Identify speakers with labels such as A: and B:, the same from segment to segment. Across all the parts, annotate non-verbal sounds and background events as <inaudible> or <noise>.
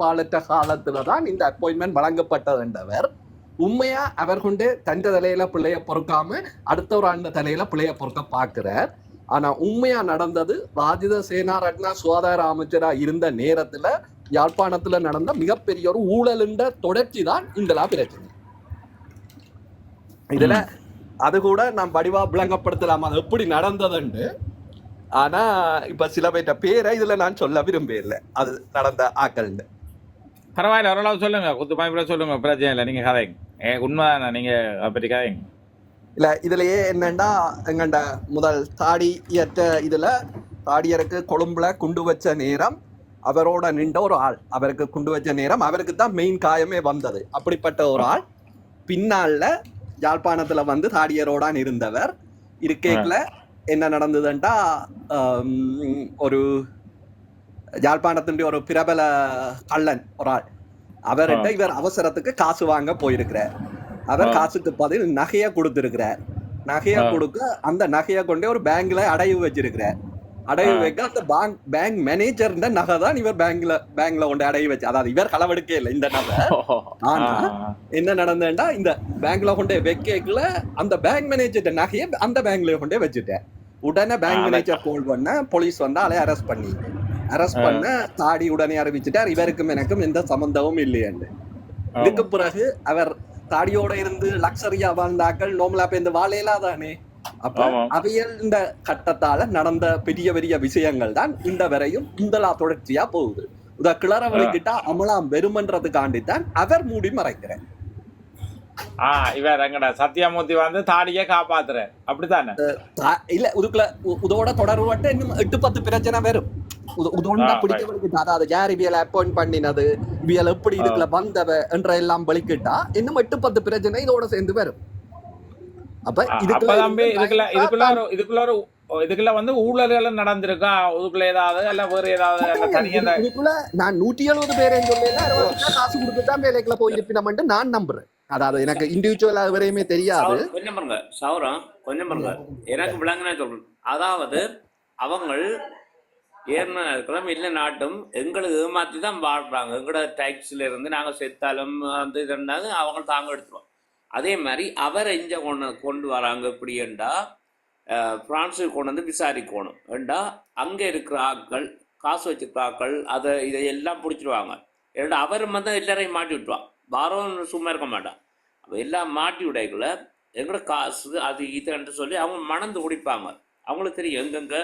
A: பாலற்ற காலத்துல தான் இந்த அப்பாயின்மெண்ட் வழங்கப்பட்டது என்றவர். உண்மையா அவர் கொண்டு தன் தலையில பிள்ளைய பொறுக்காம அடுத்த ஒரு ஆண்டு தலையில பிள்ளைய பொறுக்க பார்க்கிறார். ஆனா உண்மையா நடந்தது ராஜித சேனாரட்னா சுகாதார அமைச்சரா இருந்த நேரத்துல யாழ்ப்பாணத்துல நடந்த மிகப்பெரிய ஒரு ஊழலுண்ட தொடர்ச்சி தான் இந்த பிரச்சனை இதுல அது கூட நாம் வடிவா விளங்கப்படுத்தலாம் அது எப்படி நடந்ததுண்டு. ஆனா இப்ப சில பேர்ட்ட பேரை இதுல நான் சொல்ல விரும்பல அது நடந்த ஆக்கள்னு
B: பரவாயில்ல ஓரளவு சொல்லுங்க. குத்து பாய்ப்புல சொல்லுங்க பிரச்சனை இல்லை. நீங்க கதைங்க. ஏ உண்மை நீங்க அதை பற்றி கதைங்க.
A: இல்ல இதுலயே என்னன்னா எங்கண்ட முதல் தாடியற்ற இதுல தாடியருக்கு கொழும்புல குண்டு வச்ச நேரம் அவரோட நின்ற ஒரு ஆள். அவருக்கு குண்டு வச்ச நேரம் அவருக்கு தான் மெயின் காயமே வந்தது. அப்படிப்பட்ட ஒரு ஆள். பின்னால யாழ்ப்பாணத்துல வந்து தாடியரோடான் இருந்தவர். இருக்கேக்குல என்ன நடந்ததுண்டா ஒரு யாழ்ப்பாணத்தினுடைய ஒரு பிரபல கள்ளன் ஒரு ஆள் அவர்கிட்ட இவர் அவசரத்துக்கு காசு வாங்க போயிருக்கிறார். அவர். காசுக்கு பதில் நகைய கொடுத்திருக்கிறார். நகைய. கொடுக்க அந்த நகைய கொண்டே ஒரு பேங்க்ல அடைவு வச்சிருக்கிறார். அடைவு. வைக்க அந்த பேங்க் பேங்க் மேனேஜர் நகை தான் இவர் பேங்க்ல பேங்க்ல கொண்டு அடைவு வச்சு அதாவது இவர் களவெடுக்கே இல்லை இந்த நகை. <laughs> ஆனா என்ன நடந்ததுன்னா இந்த பேங்க்ல கொண்டே வைக்கல அந்த பேங்க் மேனேஜர் நகையை அந்த பேங்க்ல கொண்டே வச்சுட்டேன். உடனே பேங்க் மேனேஜர் கால் பண்ண போலீஸ் வந்து அலைய அரெஸ்ட் பண்ணி. அரெஸ்ட் பண்ண தாடி உடனே அறிவிச்சுட்டார். இவருக்கும் எனக்கும் எந்த சம்பந்தமும் இல்லையண்டு இதுக்கு பிறகு அவர் தாடியோட இருந்து லக்ஸரியா வாழ்ந்தாக்கள் நோமலா இந்த வாழையிலா தானே அப்ப. அவையல் இந்த கட்டத்தால நடந்த பெரிய பெரிய விஷயங்கள் தான் இந்த வரையும் இந்தலா தொடர்ச்சியா போகுது. இத வலிக்கிட்டா அமலாம் வெறுமன்றதுக்காண்டித்தான் அவர் மூடி மறைக்கிறார்.
B: ஆ இவர் எங்கட? சத்யமூர்த்தி வந்து தாடியை காப்பாத்துற அப்படித்தானே?
A: இல்ல இதுக்குள்ள இதோட தொடர்பு இன்னும் எட்டு பத்து பிரச்சனை வரும். இது- இதோட
B: ஆ,
A: பிடிக்க அதாவது யார் இவியல அப்பாயிண்ட் பண்ணினது? இவியல் எப்படி இதுக்குள்ள வந்தவ என்ற எல்லாம் வலிக்கிட்டா இன்னும் எட்டு பத்து பிரச்சனை இதோட சேர்ந்து வரும். அப்ப இதுக்குள்ள
B: இதுக்குள்ள இதுக்குள்ள இதுக்குள்ள வந்து ஊழல்கள் நடந்திருக்கா? இதுக்குள்ள ஏதாவது இல்ல வேற ஏதாவது
A: இதுக்குள்ள நான் நூற்றி எழுபது பேரை பேர் காசு கொடுத்து தான் வேலைக்குள்ள போயிருப்பினோம்னு நான் நம்புறேன். அதாவது எனக்கு இண்டிவிஜுவல் வரையுமே தெரியாது.
C: கொஞ்சம் பாருங்க. சௌரம் கொஞ்சம் பாருங்க. எனக்கு விளங்கினா சொல்றேன். அதாவது அவங்கள் ஏன்னா அதுக்கெல்லாம் இல்லை நாட்டும். எங்களை ஏமாற்றி தான் வாழ்றாங்க. எங்களோட டைக்ஸில் இருந்து நாங்கள் செத்தாலும் அந்த இது இருந்தாலும் அவங்க தாங்க எடுத்துருவோம் அதே மாதிரி அவரை இங்க கொண்டு கொண்டு வராங்க எப்படின்னா ஃப்ரான்ஸுக்கு கொண்டு வந்து விசாரிக்கணும் ஏண்டா அங்கே இருக்கிற ஆட்கள் காசு வச்சிருக்கிற ஆட்கள் அதை இதை எல்லாம் பிடிச்சிருவாங்க. ஏன்னா அவர் வந்து எல்லாரையும் மாட்டி விட்டுருவான். பாரம் சும்மா இருக்க மாட்டான் அப்போ எல்லாம் மாட்டி விடைக்குள்ள எங்களோட காசு அது இதுன்ட்டு சொல்லி அவங்க மணந்து குடிப்பாங்க. அவங்களுக்கு தெரியும் எங்கெங்கே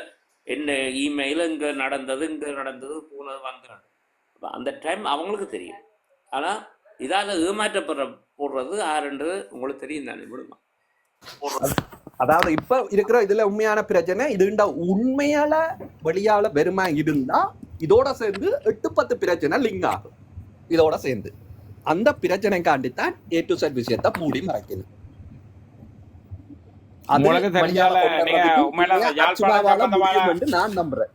C: என்ன இமெயில் இங்கே நடந்தது இங்கே நடந்தது போனது வந்தது அந்த டைம் அவங்களுக்கு தெரியும். ஆனால் இதால் ஏமாற்றப்படுற போடுறது ஆறுன்றது உங்களுக்கு தெரியும் தானே விடுமா?
A: அதாவது இப்ப இருக்கிற இதுல உண்மையான பிரச்சனை இதுண்ட உண்மையால வெளியால பெருமை இருந்தா இதோட சேர்ந்து எட்டு பத்து பிரச்சனை லிங்க் ஆகும். இதோட சேர்ந்து. அந்த பிரச்சனைக்காண்டித்தான் ஏ டு செட் விஷயத்த மூடி மறைக்கணும் அது
B: உங்களுக்கு தெரிஞ்சால
A: வெளியால கொண்டு
B: நீங்க
A: வர்றதுக்கு
B: உண்மையில
A: உண்மையா
B: யாழ்ப்பாணம்
A: அச்சுமாவால
B: சம்பந்தமான
A: முடியும் என்று நான் நம்புறேன்.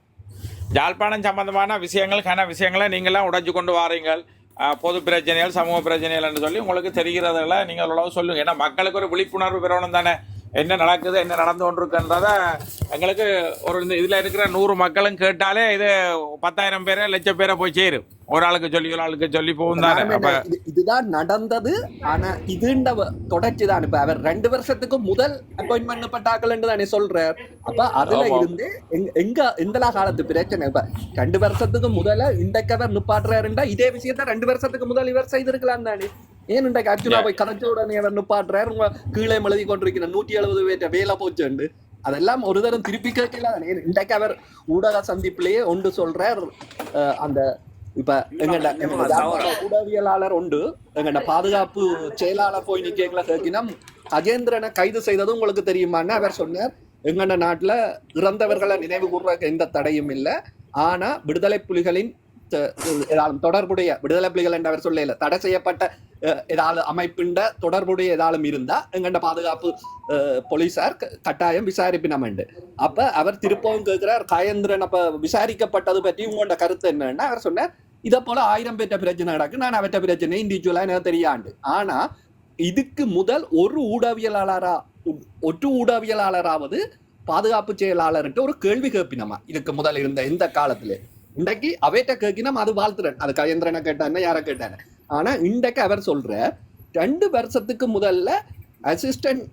B: யாழ்ப்பாணம் சம்பந்தமான விஷயங்கள் கன விஷயங்களை நீங்களாம் உடைச்சு கொண்டு வாரீங்கள். பொது பிரச்சனைகள் சமூக பிரச்சனைகள்னு சொல்லி உங்களுக்கு தெரிகிறதுல நீங்கள் ஓரளவு சொல்லுங்க. ஏன்னா மக்களுக்கு ஒரு விழிப்புணர்வு பெறணும் தானே. என்ன நடக்குது என்ன நடந்து கொண்டிருக்குன்றத எங்களுக்கு ஒரு இந்த இதில் இருக்கிற நூறு மக்களும் கேட்டாலே இது பத்தாயிரம் பேரை லட்சம் பேரை போய் சேரும். ஒரு ஆளுக்கு சொல்லி ஒரு ஆளுக்கு சொல்லி போகும் தானே. அப்ப
A: இதுதான் நடந்தது ஆனா இதுண்ட தொடர்ச்சி தான். இப்ப அவர் ரெண்டு வருஷத்துக்கு முதல் அப்பாயின்மெண்ட் பட்டாக்கல் தானே சொல்றார். அப்ப அதுல. இருந்து எங்க- எந்தலா காலத்து பிரச்சனை? இப்ப ரெண்டு வருஷத்துக்கு முதல்ல இன்றைக்கு அவர் நிப்பாட்டுறாருண்டா இதே விஷயத்த ரெண்டு வருஷத்துக்கு முதல் இவர் செய்திருக்கலாம் தானே. ஏன் இன்றைக்கு அர்ஜுனா போய் கதைச்ச உடனே நிப்பாட்டுறாரு. உங்க கீழே எழுதி கொண்டிருக்கிற நூற்றி எழுபது பேர்ட்ட வேலை போச்சுண்டு. அதெல்லாம் ஒரு தரம் திருப்பி கேட்கல. இன்றைக்கு அவர் ஊடக சந்திப்பிலேயே ஒன்று சொல்றார். அந்த இப்ப எங்கட ஊடகவியலாளர் உண்டு. எங்கட பாதுகாப்பு செயலாளர் போய் நிக்கல கேட்கினம் கஜேந்திரனை கைது செய்தது உங்களுக்கு தெரியுமான்னு அவர் சொன்னார். எங்கட நாட்டுல இறந்தவர்களை நினைவு கூர்றதுக்கு எந்த தடையும் இல்லை. ஆனா விடுதலை புலிகளின் தொடர்புடைய விடுதலை புலிகள் என்று அவர் சொல்லல தடை செய்யப்பட்ட ஏதாவது அமைப்பின் தொடர்புடைய ஏதாலும் இருந்தா எங்கண்ட பாதுகாப்பு அஹ், போலீசார் க- கட்டாயம் விசாரிப்பினமண்டு. அப்ப அவர் திருப்பவும் கேட்கிறார் கயந்திரன் அப்ப விசாரிக்கப்பட்டது பற்றி உங்களோட கருத்து என்னன்னா? அவர் சொன்னார் இதை போல ஆயிரம் பேர்ட்ட பிரச்சனை நடக்கு நான் அவற்ற பிரச்சனை இண்டிவிஜுவலா எனக்கு தெரியாண்டு. ஆனா இதுக்கு முதல் ஒரு ஊடகவியலாளரா ஒற்று ஊடகவியலாளராவது பாதுகாப்பு செயலாளர்கிட்ட ஒரு கேள்வி கேட்பினமா இதுக்கு முதல் இருந்த இந்த காலத்துல. இன்றைக்கு அவைட்ட கேட்கினா அது வாழ்த்துறேன். அது கயந்திரனை கேட்டானே யாரை கேட்டானே ஆனா இன்றைக்கு அவர் சொல்ற ரெண்டு வருஷத்துக்கு முதல்ல அசிஸ்டன்ட்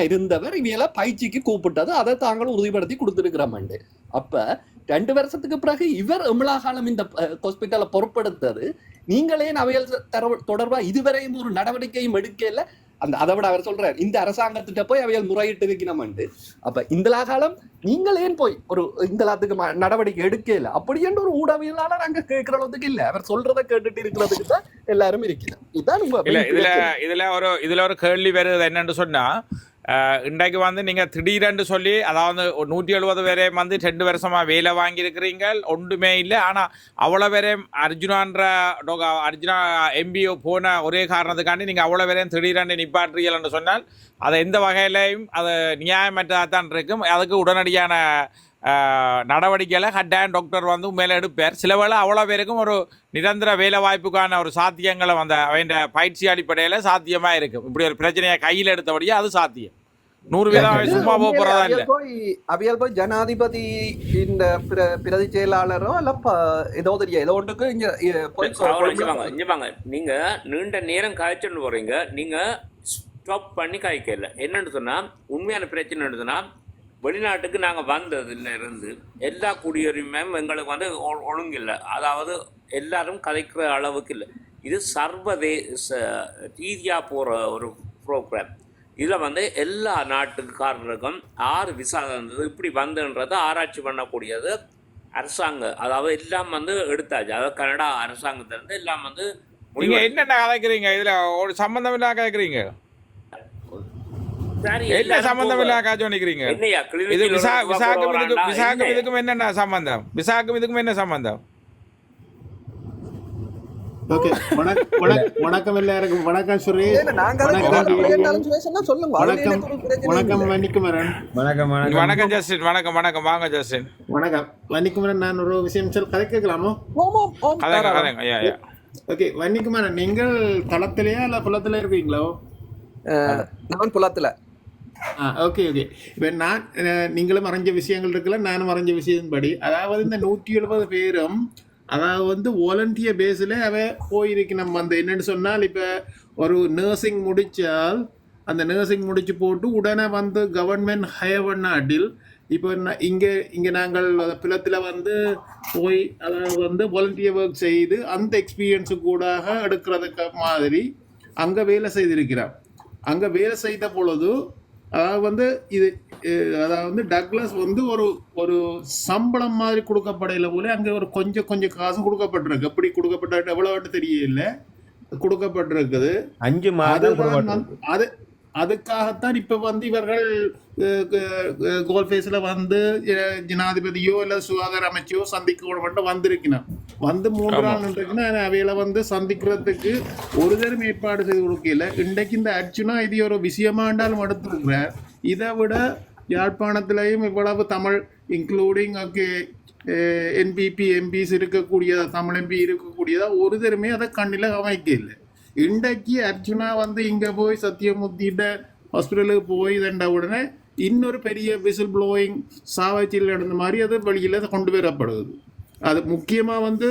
A: இருந்தவர் இவையெல்லாம் பயிற்சிக்கு கூப்பிட்டது அதை தாங்களும் உறுதிப்படுத்தி கொடுத்துருக்கிறோம் அப்ப ரெண்டு வருஷத்துக்கு பிறகு இவர் எவ்வளவு இந்த ஹாஸ்பிட்டலை பொறுப்படுத்தது நீங்களே அவையல் தர- தொடர்பா இதுவரையும் ஒரு நடவடிக்கையும் எடுக்கல. அந்த அதை விட அவர் சொல்றார் இந்த அரசாங்கத்திட்ட போய் அவையல் முறையிட்டு இருக்கணும்ண்டு அப்ப இந்த காலம் நீங்கள் ஏன் போய் ஒரு இந்த லாத்துக்கு ம- நடவடிக்கை எடுக்கல அப்படி என்று ஒரு ஊடகவியலாளர் அங்க கேட்கிற அளவுக்கு இல்ல. அவர் சொல்றதை கேட்டுட்டு இருக்கிறதுக்கு தான் எல்லாரும் இருக்கிறோம்
B: இல்ல இதுல. இதுல ஒரு இதுல ஒரு கேள்வி வருது என்னன்னு சொன்னா இன்றைக்கு வந்து நீங்கள் திடீரென்று சொல்லி அதாவது நூற்றி எழுபது பேரே வந்து ரெண்டு வருஷமாக வேலை வாங்கியிருக்கிறீங்க ஒன்றுமே இல்லை ஆனால் அவ்வளோ பேரையும் அர்ஜுனான்ற டொக- அர்ஜுனா எம்பிஓ போன ஒரே காரணத்துக்காண்டி நீங்கள் அவ்வளோ பேரையும் திடீரென்று என்று சொன்னால் அது எந்த வகையிலையும் அது நியாயமற்றதாக தான் இருக்கும் அதுக்கு உடனடியான அஹ், நடவடிக்கைகளை கட்டாயம் டாக்டர் வந்து மேலே எடுப்பார். சில வேளை அவ்வளோ பேருக்கும் ஒரு நிரந்தர வேலை வாய்ப்புக்கான ஒரு சாத்தியங்களை அந்த அவன் பயிற்சி அடிப்படையில் சாத்தியமாக இருக்கும் இப்படி ஒரு பிரச்சனையை கையில் எடுத்தபடியே அது சாத்தியம். நூறு வீதம் சும்மா போக போகிறதா இல்லை.
A: அவியல் போய் அவியல் போய் ஜனாதிபதி இந்த பிர- பிரதி செயலாளரோ இல்ல ஏதோ தெரியும் ஏதோ ஒன்றுக்கு இங்க இ- போய்
C: அவரை இங்க வாங்க இங்க வாங்க நீங்க நீண்ட நேரம் காய்ச்சல் போறீங்க. நீங்க ஸ்டாப் பண்ணி காய்க்கல. என்னன்னு சொன்னா உண்மையான பிரச்சனை என்னன்னு வெளிநாட்டுக்கு நாங்க வந்ததுல இருந்து எல்லா குடியுரிமையும் எங்களுக்கு வந்து ஒழுங்கில்லை. அதாவது எல்லாரும் கதைக்கிற அளவுக்கு இல்லை. இது சர்வதேச ரீதியா போற ஒரு ப்ரோக்ராம் இதில் வந்து எல்லா நாட்டுக்காரருக்கும் ஆறு விசா இருந்தது இப்படி வந்துன்றதை ஆராய்ச்சி பண்ணக்கூடியது அரசாங்கம் அதாவது எல்லாம் வந்து எடுத்தாச்சு. அதாவது கனடா அரசாங்கத்திலிருந்து எல்லாம் வந்து
B: நீங்க
C: முடிவு-
B: என்னென்ன கதைக்கிறீங்க? இதுல ஒரு சம்பந்தம் இல்லாம கதைக்கிறீங்க? என்ன சம்பந்தம் காய்ச்சி நிக்கிறீங்க
C: என்னய்யா,
B: இது விசா விசாக்கும்
C: வேண்டாம்.
B: விசாக்கும்
C: என்ன?
B: இதுக்கும் என்னென்ன சம்பந்தம்? விசாக்கும் இதுக்கும் என்ன சம்பந்தம்?
D: ஓகே வணக்கம் வணக்கம் வணக்கம் எல்லாருக்கும். வணக்கம் சுரேஷ்.
A: இல்ல,
D: வணக்கம். வணக்கம். வணக்கம்
A: இல்ல.
D: வன்னிக்குமரன்.
E: வணக்கம் வணக்கம்.
B: வணக்கம் ஜஸ்டின். வணக்கம் வணக்கம். வாங்க ஜஸ்டின்.
D: வணக்கம். வன்னிக்குமரன் நான் ஒரு விஷயம் சொல் கதை கேட்கலாமோ
B: கதைங்க. கதைங்க. ஐயா ஐயா
D: ஓகே வன்னிக்குமரன் நீங்கள் தளத்திலேயா இல்ல புலத்துல இருக்கீங்களோ?
A: நான் புலத்துல.
D: ஆ ஓகே ஓகே இப்போ நான் நீங்களும் மறைஞ்ச விஷயங்கள் இருக்குல்ல நானும் மறைஞ்ச விஷயத்தின்படி. அதாவது இந்த நூற்றி எழுபது பேரும் அதாவது வந்து வாலண்டியர் பேஸில் அவ போயிருக்கு. நம்ம அந்த என்னன்னு சொன்னால் இப்போ ஒரு நர்சிங் முடித்தால் அந்த நர்சிங் முடித்து போட்டு உடனே வந்து கவர்மெண்ட் ஹையர் பண்ணாட்டில் இப்போ நான் இங்கே இங்கே நாங்கள் பிளத்தில் வந்து போய் அதாவது வந்து வாலண்டியர் ஒர்க் செய்து அந்த எக்ஸ்பீரியன்ஸு கூடாக எடுக்கிறதுக்கு மாதிரி அங்கே வேலை செய்திருக்கிறார். அங்கே வேலை செய்த பொழுது அதாவது வந்து இது அதாவது வந்து டக்ளஸ் வந்து ஒரு ஒரு சம்பளம் மாதிரி கொடுக்கப்படையில போல அங்கே ஒரு கொஞ்சம் கொஞ்சம் காசும் கொடுக்கப்பட்டிருக்கு. எப்படி கொடுக்கப்பட்ட எவ்வளோட்டு தெரியல? கொடுக்கப்பட்டிருக்குது.
E: அஞ்சு மாதம்
D: அது அதுக்காகத்தான் இப்ப வந்து இவர்கள் கோல் ஃபேஸ்ல வந்து ஜனாதிபதியோ இல்ல சுகாதார அமைச்சோ சந்திக்க மட்டும் வந்திருக்கணும் வந்து மூன்று நாள் நின்றுக்குன்னா அவையில வந்து சந்திக்கிறதுக்கு ஒரு தரம் ஏற்பாடு செய்து கொடுக்கல. இன்றைக்கு இந்த அர்ச்சுனா இது ஒரு விஷயமாண்டாலும் எடுத்திருக்கிறார் இதை விட யாழ்ப்பாணத்திலையும் இவ்வளவு Tamil including okay NPP MPs இருக்கக்கூடிய தமிழ் எம்பி இருக்கக்கூடியதா ஒரு தருமே அதை கண்ணில் அமைக்க இல்லை இன்றைக்கு அர்ஜுனா வந்து இங்கே போய் சத்தியமூர்த்திட்ட ஹாஸ்பிட்டலுக்கு போய் தண்ட உடனே இன்னொரு பெரிய விசில் ப்ளோயிங் சாவச்சியில் நடந்த மாதிரி அது வழியில் கொண்டு வரப்படுது அது முக்கியமாக வந்து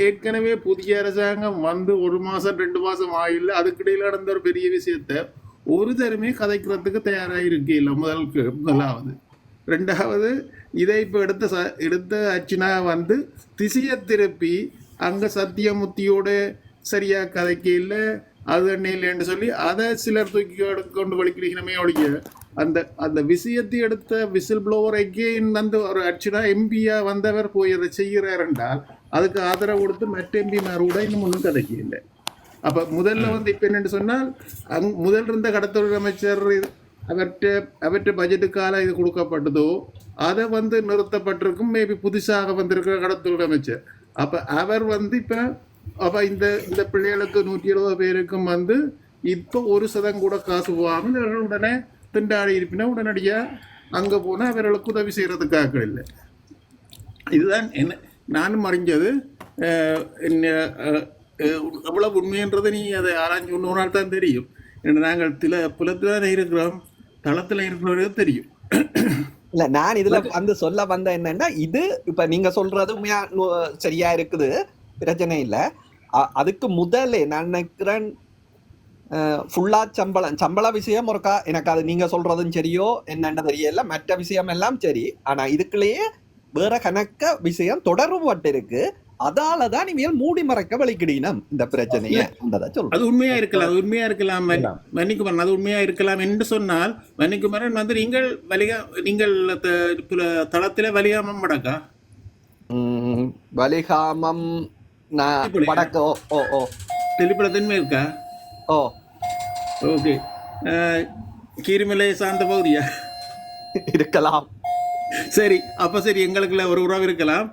D: ஏற்கனவே புதிய அரசாங்கம் வந்து ஒரு மாதம் ரெண்டு மாதம் ஆகல அதுக்கிடையில் நடந்த ஒரு பெரிய விஷயத்தை ஒரு தருமே கதைக்கிறதுக்கு தயாராக இருக்கு இல்லை முதலுக்கு முதலாவது ரெண்டாவது இதை இப்போ எடுத்த ச எடுத்த அர்ச்சனா வந்து திசையை திருப்பி அங்கே சத்தியமுத்தியோட சரியா கதைக்கு இல்லை அது என்ன இல்லைன்னு சொல்லி அதை சிலர் தூக்கி கொண்டு வலிக்கிறீங்கமே ஒழிய அந்த அந்த விஷயத்தை எடுத்த விசில் ப்ளோவர் எகெயின் வந்து ஒரு அர்ச்சனா எம்பியா வந்தவர் போய் அதை செய்கிறார் என்றால் அதுக்கு ஆதரவு கொடுத்து மற்ற எம்பிமார் கூட இன்னும் ஒன்றும் கதைக்கு இல்லை. அப்ப முதல்ல வந்து இப்ப என்னன்னு சொன்னால் அங் முதல் இருந்த கடத்தொழில் அமைச்சர் இது- அவற்றை பட்ஜெட்டுக்கால இது கொடுக்கப்பட்டதோ அதை வந்து நிறுத்தப்பட்டிருக்கும் மேபி புதுசாக வந்திருக்கிற கடத்தொழில் அமைச்சர். அப்ப அவர் வந்து இப்ப அப்ப இந்த இந்த பிள்ளைகளுக்கு நூற்றி இருபது பேருக்கும் வந்து இப்போ ஒரு சதம் கூட காசு போகாமல் இவர்கள் உடனே திண்டாடி இருப்பினா உடனடியா அங்க போனா அவர்களுக்கு உதவி செய்யறதுக்காக இல்லை. இதுதான் என்ன நானும் அறிஞ்சது அஹ், என்ன, அஹ், எவ்வளவு உண்மைன்றது நீ அதை ஆராய்ஞ்சு இன்னொரு நாள் தான் தெரியும். நாங்கள் தில புலத்தில் இருக்கிறோம் தளத்தில் இருக்கிறவர்கள் தெரியும்.
A: இல்ல நான் இதுல வந்து சொல்ல வந்த என்னன்னா இது இப்ப நீங்க சொல்றது உண்மையா சரியா இருக்குது. பிரச்சனை இல்ல. அதுக்கு முதலே நான் நினைக்கிறேன் ஃபுல்லா சம்பளம் சம்பள விஷயம் ஒருக்கா எனக்கு அது நீங்க சொல்றதும் சரியோ என்னன்னு தெரியல மற்ற விஷயம் எல்லாம் சரி. ஆனா இதுக்குள்ளேயே வேற கணக்க விஷயம் தொடர்புபட்டு இருக்கு அதால தான் இவங்க மூடி மறைக்க வலிக்கிடணும் இந்த பிரச்சனையை.
D: அது உண்மையா இருக்கலாம் அது உண்மையா இருக்கலாம். வன்னி- வன்னிக்குமரன் அது உண்மையா இருக்கலாம் என்று சொன்னால் வன்னிக்குமரன் வந்து நீங்கள் வலிகா நீங்கள் தளத்தில வலிகாமம் முடக்கா
A: வலிகாமம் நான்? வடக்கு ஓ ஓ ஓ.
D: தெளிப்படத்தன்மை இருக்கா?
A: ஓ.
D: ஓகே. கீரிமலை சார்ந்த பகுதியா?
A: இருக்கலாம்.
D: சரி அப்ப சரி எங்களுக்குள்ள ஒரு உறவு இருக்கலாம்.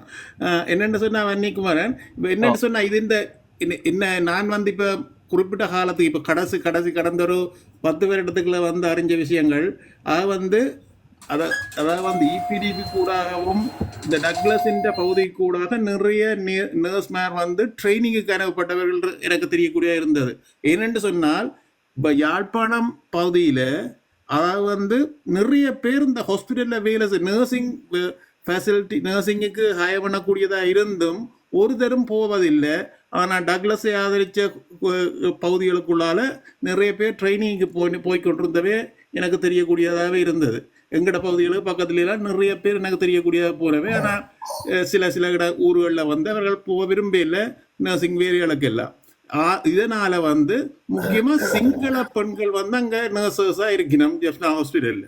D: என்னன்னு சொன்னா வன்னிக்குமரன் இப்ப என்னன்னு சொன்னா இது இந்த என்ன- என்ன நான் வந்து இப்ப குறிப்பிட்ட காலத்துக்கு இப்ப கடைசி கடைசி கடந்த ஒரு பத்து வருடத்துக்குள்ள வந்து அறிஞ்ச விஷயங்கள் அது வந்து அதை அதாவது வந்து இபிடிபி கூடாகவும் இந்த டக்ளஸின் பகுதி கூடாக நிறைய நர்ஸ்மார் வந்து ட்ரைனிங்குக்கு அனுப்பப்பட்டவர்கள் எனக்கு தெரியக்கூடிய இருந்தது ஏனென்று சொன்னால் இப்போ யாழ்ப்பாணம் பகுதியில் அதாவது வந்து நிறைய பேர் இந்த ஹாஸ்பிட்டலில் வேலை நர்சிங் ஃபெசிலிட்டி நர்சிங்குக்கு ஹயர் பண்ணக்கூடியதாக இருந்தும் ஒரு தரும் போவதில்லை ஆனால் டக்ளஸை ஆதரித்த பகுதிகளுக்குள்ளால நிறைய பேர் ட்ரைனிங்க்கு போய் போய்கொண்டிருந்தவே எனக்கு தெரியக்கூடியதாகவே இருந்தது எங்கட பகுதிகளுக்கு பக்கத்துலலாம் நிறைய பேர் எனக்கு தெரியக்கூடிய போனவே ஆனால் சில சில இட ஊர்களில் வந்து அவர்கள் போக விரும்பல நர்சிங் வேலைகளுக்கு எல்லாம் ஆ- இதனால வந்து முக்கியமா சிங்கள பெண்கள் வந்து அங்க நர்சஸா இருக்கணும் ஜெஃப்னா ஹாஸ்பிட்டல்ல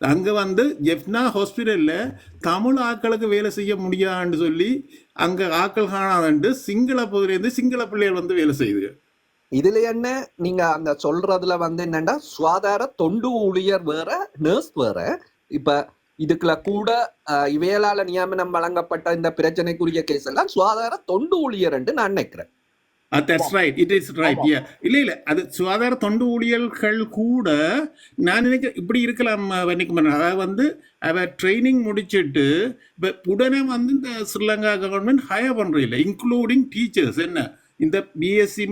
D: அங்க வந்து ஜெஃப்னா ஹாஸ்பிட்டல்ல தமிழ் ஆட்களுக்கு வேலை செய்ய முடியாதுன்னு சொல்லி அங்க ஆட்கள் காணாதுண்டு சிங்கள பகுதியிலேருந்து சிங்கள பிள்ளைகள் வந்து வேலை செய்யுது
A: இதுல என்ன? நீங்க அந்த சொல்றதுல வந்து என்னன்னா சுகாதார தொண்டு ஊழியர் வேற நர்ஸ் வேற. இப்ப இதுக்குள்ள கூட இவையலால நியமனம் வழங்கப்பட்ட இந்த பிரச்சனைக்குரிய கேஸ் எல்லாம் சுகாதார தொண்டு ஊழியர் என்று நான் நினைக்கிறேன்.
D: That's right it is right yeah இல்ல இல்ல. அது சுகாதார தொண்டு ஊழியர்கள் கூட நான் நினைக்கிறேன் இப்படி இருக்கலாம் வன்னிக்குமரன் அதாவது வந்து அவ ட்ரைனிங் முடிச்சிட்டு இப்போ உடனே வந்து இந்த ஸ்ரீலங்கா கவர்மெண்ட் ஹயர் பண்றது இல்லை இன்க்ளூடிங் டீச்சர்ஸ் என்ன? இந்த பிஎஸ்சி